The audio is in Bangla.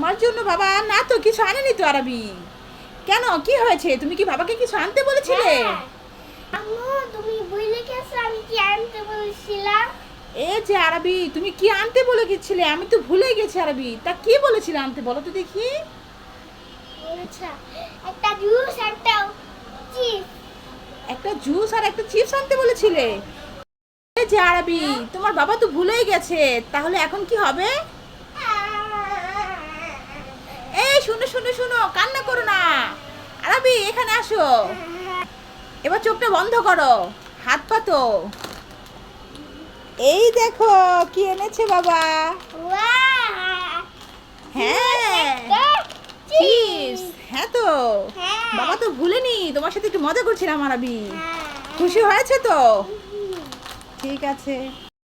তোমার জন্য বাবা না তো কিছু আনেনি তো আরবি। কেন? কি হয়েছে? তুমি কি বাবাকে কিছু আনতে বলেছিলে? হ্যাঁ। তুমি গেছো আমি কি আনতে বলছিলাম? এ যে আরবি তুমি কি আনতে বলে গেছিলে? আমি তো ভুলে গেছি আরবি। তা কি বলেছিলে আনতে বলো তো দেখি। একটা জুস একটা চিপস। একটা জুস আর একটা চিপস আনতে বলেছিলে? এ যে আরবি তোমার বাবা তো ভুলেই গেছে। তাহলে এখন কি হবে এই শুনো শুনো শুনো, কান্না করো না। আরবি এখানে আসো। এবার চোখটা বন্ধ করো, হাত পাতো এই দেখো, কি এনেছে বাবা? হ্যাঁ চিপস। হ্যাঁ তো। বাবা তো ভুলেনি, তোমার সাথে একটু মজা করছিলাম আরবি খুশি হয়েছে তো? ঠিক আছে।